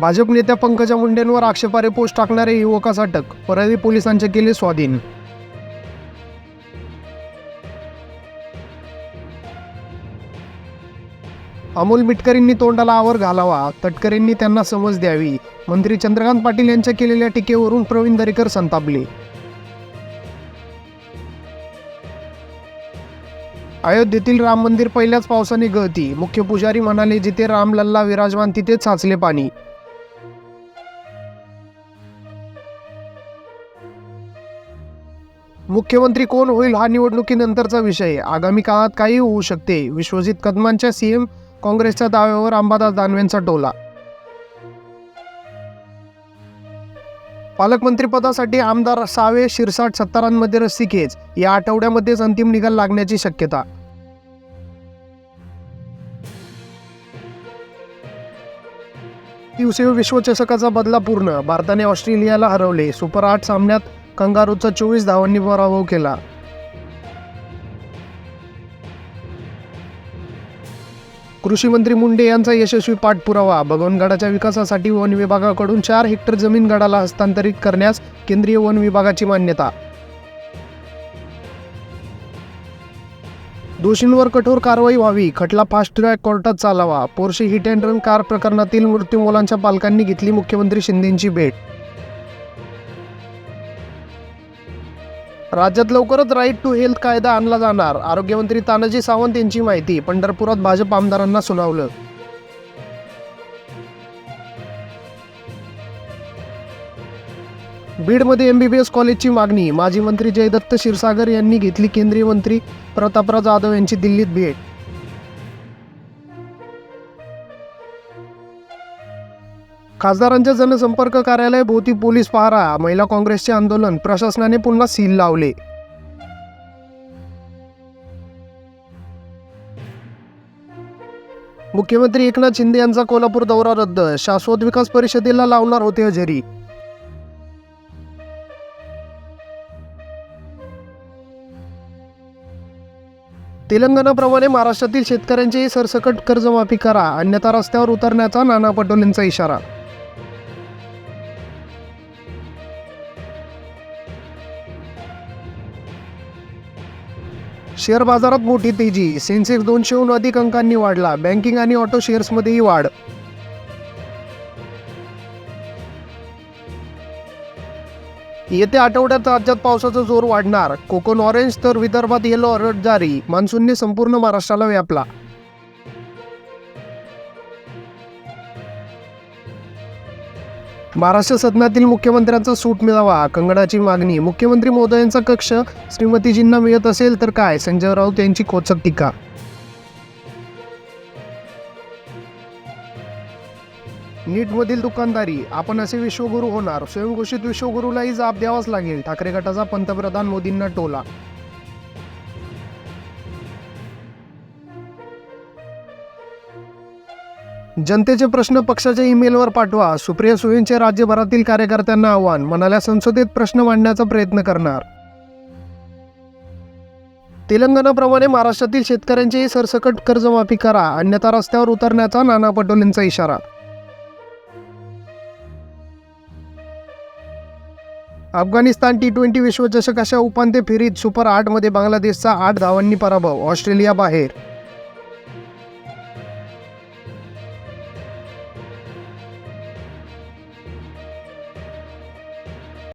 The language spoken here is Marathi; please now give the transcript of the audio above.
भाजप नेत्या पंकजा मुंडेंवर आक्षेपारे पोस्ट टाकणारे युवकास अटक परळी पोलिसांचे केले स्वाधीन. अमोल मिटकरींनी तोंडाला आवर घालावा तटकरेंनी त्यांना समज द्यावी मंत्री चंद्रकांत पाटील यांच्या केलेल्या टीकेवरून प्रवीण दरेकर संतापले. अयोध्येतील राम मंदिर पहिल्याच पावसाने गळती मुख्य पुजारी म्हणाले जिथे रामलल्ला विराजमान तिथेच साचले पाणी. मुख्यमंत्री कोण होईल हा निवडणुकीनंतरचा विषय. आगामी काळात काही होऊ शकते. विश्वजित कदमांच्या सीएम काँग्रेसच्या दाव्यावर अंबादास दानवेंचा टोला. पालकमंत्रीपदासाठी आमदार सावे शिरसाट सत्तारांमध्ये रस्सीखेच. या आठवड्यामध्येच अंतिम निकाल लागण्याची शक्यता. दिवसीय विश्वचषकाचा बदला पूर्ण. भारताने ऑस्ट्रेलियाला हरवले. सुपर आठ सामन्यात कंगारूचा चोवीस धावांनी पराभव केला. कृषी मंत्री मुंडे यांचा यशस्वी पाठपुरावा भगवनगडाच्या विकासासाठी वन विभागाकडून चार हेक्टर जमीन गडाला हस्तांतरित करण्यास केंद्रीय वन विभागाची मान्यता. दोषींवर कठोर कारवाई व्हावी खटला फास्ट ट्रॅक कोर्टात चालावा Porsche hit and run car प्रकरणातील मृत्यू मुलांच्या पालकांनी घेतली मुख्यमंत्री शिंदेंची भेट राज्यात लवकरच राईट टू हेल्थ कायदा आणला जाणार. आरोग्यमंत्री तानाजी सावंत यांची माहिती पंढरपुरात भाजप आमदारांना सुनावलं. बीडमध्ये एम बी बी एस कॉलेजची मागणी माजी मंत्री जयदत्त क्षीरसागर यांनी घेतली केंद्रीय मंत्री प्रतापराव जाधव यांची दिल्लीत भेट. खासदारांच्या जनसंपर्क कार्यालय भोवती पोलीस पहारा महिला काँग्रेसचे आंदोलन प्रशासनाने पुन्हा सील लावले. मुख्यमंत्री एकनाथ शिंदे यांचा कोल्हापूर दौरा रद्द शाश्वत विकास परिषदेला लावणार होते हजेरी. तेलंगणाप्रमाणे महाराष्ट्रातील शेतकऱ्यांचीही सरसकट कर्जमाफी करा अन्यथा रस्त्यावर उतरण्याचा नाना पटोलेंचा इशारा. शेअर बाजारात मोठी तेजी. सेन्सेक्स दोनशेहून अधिक अंकांनी वाढला. बँकिंग आणि ऑटो शेअर्समध्येही वाढ. येत्या आठवड्यात राज्यात पावसाचा जोर वाढणार. कोकण ऑरेंज तर विदर्भात येलो अलर्ट जारी. मान्सूनने संपूर्ण महाराष्ट्राला व्यापला. महाराष्ट्र सदनातील मुख्यमंत्र्यांचा सूट मिळावा कंगणाची मागणी. मुख्यमंत्री मोदयांचा कक्ष श्रीमतीजींना मिळत असेल तर काय? संजय राऊत यांची खोचक टीका. नीटमधील दुकानदारी. आपण असे विश्वगुरू होणार. स्वयंघोषित विश्वगुरूलाही जाब द्यावाच लागेल. ठाकरे गटाचा पंतप्रधान मोदींना टोला. जनतेचे प्रश्न पक्षाच्या ईमेलवर पाठवा. सुप्रिया सुळेंचे राज्यभरातील कार्यकर्त्यांना आव्हान म्हणाल्या संसदेत प्रश्न मांडण्याचा प्रयत्न करणार. तेलंगणाप्रमाणे महाराष्ट्रातील शेतकऱ्यांचीही सरसकट कर्जमाफी करा अन्यथा रस्त्यावर उतरण्याचा नाना पटोलेंचा इशारा. अफगाणिस्तान टी ट्वेंटी विश्वचषकाच्या उपांत्य फेरीत सुपर आठमध्ये बांगलादेशचा आठ धावांनी पराभव ऑस्ट्रेलिया बाहेर